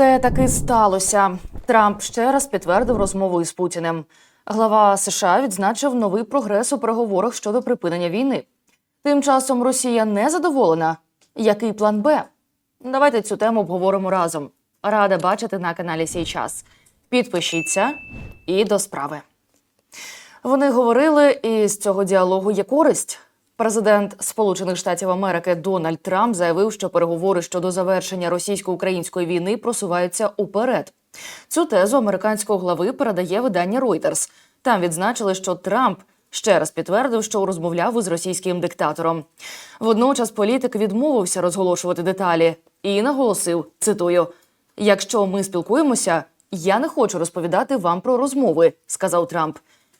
Це таки сталося. Трамп ще раз підтвердив розмову із Путіним. Глава США відзначив новий прогрес у переговорах щодо припинення війни. Тим часом Росія не задоволена. Який план Б? Давайте цю тему обговоримо разом. Рада бачити на каналі Сій час. Підпишіться і до справи. Вони говорили, і з цього діалогу є користь. Президент Сполучених Штатів Америки Дональд Трамп заявив, що переговори щодо завершення російсько-української війни просуваються уперед. Цю тезу американського глави передає видання Reuters. Там відзначили, що Трамп ще раз підтвердив, що розмовляв із російським диктатором. Водночас політик відмовився розголошувати деталі і наголосив: цитую: Якщо ми спілкуємося, я не хочу розповідати вам про розмови, сказав Трамп.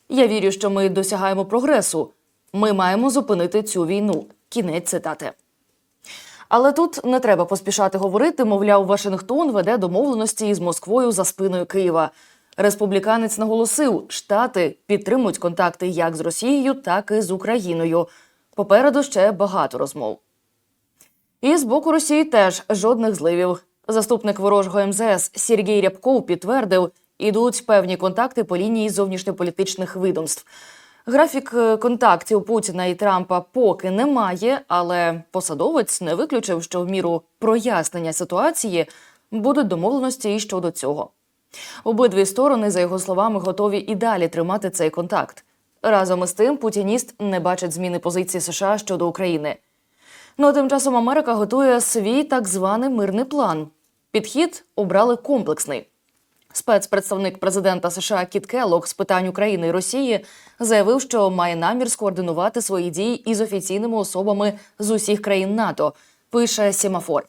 Я вірю, що ми досягаємо прогресу. Ми маємо зупинити цю війну. Кінець цитати. Але тут не треба поспішати говорити. Мовляв, Вашингтон веде домовленості із Москвою за спиною Києва. Республіканець наголосив, штати підтримують контакти як з Росією, так і з Україною. Попереду ще багато розмов. І з боку Росії теж жодних зливів. Заступник ворожого МЗС Сергій Рябков підтвердив, ідуть певні контакти по лінії зовнішньополітичних відомств. Графік е, контактів Путіна і Трампа поки немає, але посадовець не виключив, що в міру прояснення ситуації будуть домовленості і щодо цього. Обидві сторони, за його словами, готові і далі тримати цей контакт. Разом із тим, путініст не бачить зміни позиції США щодо України. Ну а тим часом Америка готує свій так званий мирний план. Підхід обрали комплексний. Спецпредставник президента США Кіт Келлог з питань України і Росії заявив, що має намір скоординувати свої дії із офіційними особами з усіх країн НАТО. Пише Сімафор.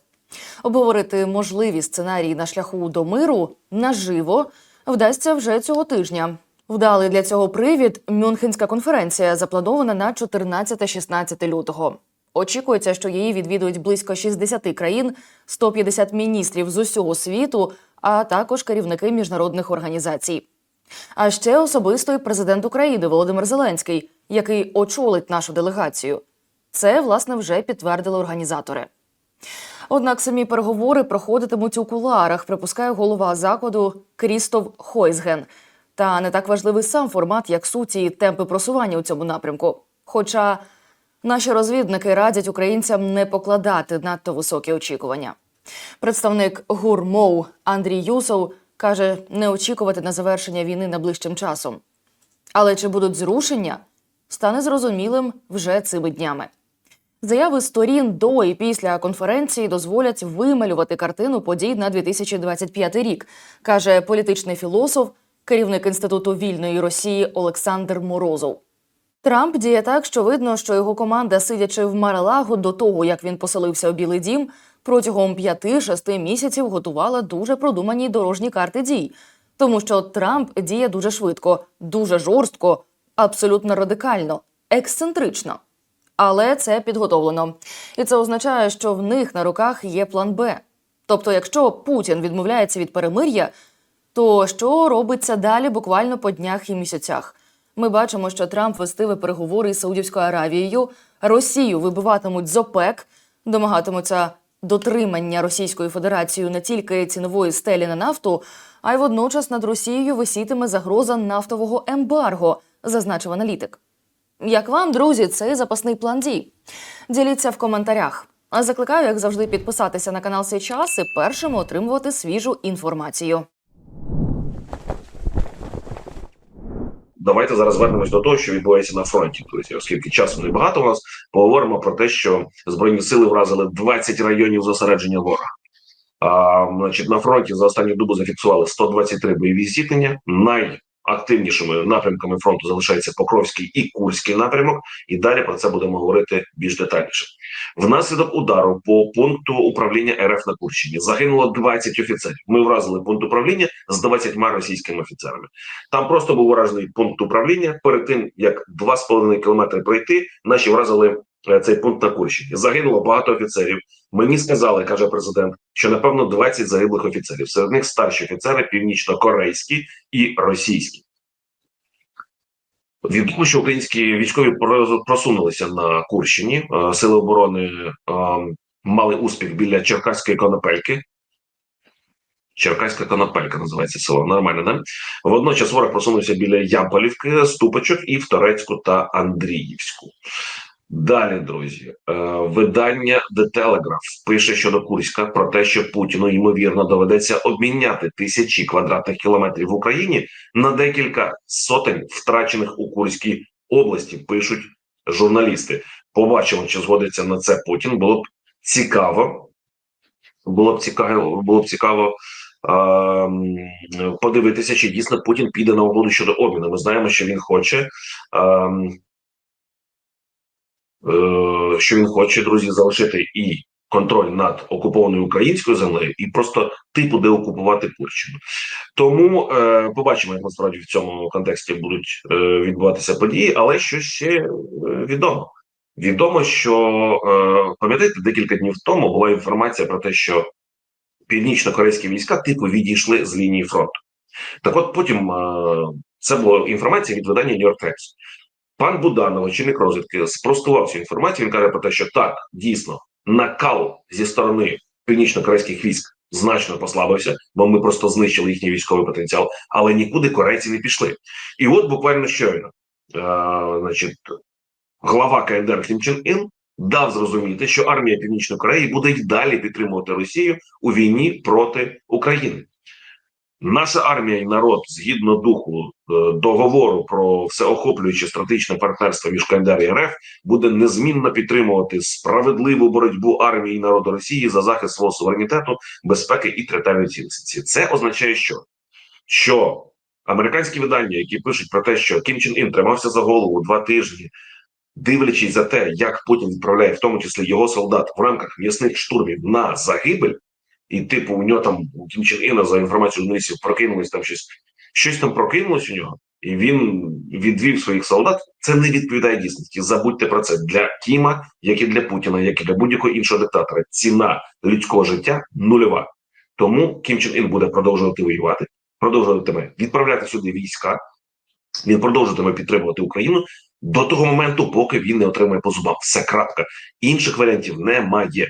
Обговорити можливі сценарії на шляху до миру наживо вдасться вже цього тижня. Вдалий для цього привід Мюнхенська конференція, запланована на 14-16 лютого. Очікується, що її відвідують близько 60 країн, 150 міністрів з усього світу, а також керівники міжнародних організацій. А ще особисто і президент України Володимир Зеленський, який очолить нашу делегацію. Це власне вже підтвердили організатори. Однак самі переговори проходитимуть у кулуарах, припускає голова закладу Крістоф Хойсген. Та не так важливий сам формат, як суті і темпи просування у цьому напрямку. Хоча наші розвідники радять українцям не покладати надто високі очікування. Представник ГУРМОУ Андрій Юсов каже, не очікувати на завершення війни найближчим часом. Але чи будуть зрушення, стане зрозумілим вже цими днями. Заяви сторін до і після конференції дозволять вималювати картину подій на 2025 рік, каже політичний філософ, керівник інституту вільної Росії Олександр Морозов. Трамп діє так, що видно, що його команда, сидячи в Марелагу до того, як він поселився у Білий Дім, протягом 5-6 місяців готувала дуже продумані дорожні карти дій, тому що Трамп діє дуже швидко, дуже жорстко, абсолютно радикально, ексцентрично. Але це підготовлено. І це означає, що в них на руках є план Б. Тобто, якщо Путін відмовляється від перемир'я, то що робиться далі буквально по днях і місяцях? Ми бачимо, що Трамп вестиве переговори із Саудівською Аравією, Росію вибиватимуть з ОПЕК, домагатимуться дотримання Російською Федерацією не тільки цінової стелі на нафту, а й водночас над Росією висітиме загроза нафтового ембарго, зазначив аналітик. Як вам, друзі, цей запасний план дій? Діліться в коментарях. А закликаю, як завжди, підписатися на канал «Сей час і першими отримувати свіжу інформацію. Давайте зараз звернемось до того, що відбувається на фронті. Тобто, оскільки часу небагато у нас, поговоримо про те, що збройні сили вразили 20 районів зосередження ворога. А, значить, на фронті за останню добу зафіксували 123 бойові зіткнення. Найактивнішими напрямками фронту залишається Покровський і Курський напрямок. І далі про це будемо говорити більш детальніше. Внаслідок удару по пункту управління РФ на Курщині загинуло 20 офіцерів. Ми вразили пункт управління з 20 російськими офіцерами. Там просто був уражений пункт управління. Перед тим як 2,5 кілометри пройти, наші вразили цей пункт на Курщині. Загинуло багато офіцерів. Мені сказали, каже президент, що напевно 20 загиблих офіцерів. Серед них старші офіцери північно-корейські і російські. Відомо, що українські військові просунулися на Курщині. Е, Сили оборони е, мали успіх біля Черкаської конопельки. Черкаська Конопелька називається село. Нормально, да? Водночас ворог просунувся біля Ямполівки, Ступочок і в Торецьку та Андріївську. Далі, друзі, е, видання The Telegraph пише щодо Курська про те, що Путіну ймовірно доведеться обміняти тисячі квадратних кілометрів в Україні на декілька сотень втрачених у Курській області. Пишуть журналісти. Побачимо, чи згодиться на це Путін. Було б цікаво. Було б цікаво, було б цікаво ем, подивитися, чи дійсно Путін піде на угоду щодо обміну. Ми знаємо, що він хоче. е, що він хоче, друзі, залишити і контроль над окупованою українською землею, і просто типу деокупувати Курщину. Тому е, побачимо, як насправді в цьому контексті будуть е, відбуватися події, але що ще е, відомо. Відомо, що е, пам'ятаєте, декілька днів тому була інформація про те, що північно-корейські війська типу відійшли з лінії фронту. Так, от потім е, це була інформація від видання New York Times. Пан Буданов, очільник розвідки, спростував цю інформацію. Він каже про те, що так, дійсно, накал зі сторони північно-корейських військ значно послабився, бо ми просто знищили їхній військовий потенціал, але нікуди корейці не пішли. І от буквально щойно, е, значить, глава КНДР Кім Чен Ін дав зрозуміти, що армія Північної Кореї буде й далі підтримувати Росію у війні проти України. Наша армія і народ, згідно духу е, договору про всеохоплююче стратегічне партнерство між КНДР і РФ, буде незмінно підтримувати справедливу боротьбу армії і народу Росії за захист свого суверенітету, безпеки і територіальної цілісності. Це означає, що, що американські видання, які пишуть про те, що Кім Чен Ін тримався за голову два тижні, дивлячись за те, як Путін відправляє в тому числі його солдат в рамках м'ясних штурмів на загибель, і типу у нього там Кім Чен Іна за інформацією журналістів прокинулось там щось, щось там прокинулось у нього, і він відвів своїх солдат. Це не відповідає дійсності. Забудьте про це для Кіма, як і для Путіна, як і для будь-якого іншого диктатора. Ціна людського життя нульова. Тому Кім Чен Ін буде продовжувати воювати, продовжуватиме відправляти сюди війська. Він продовжуватиме підтримувати Україну до того моменту, поки він не отримає по зубам. Все крапка. Інших варіантів немає.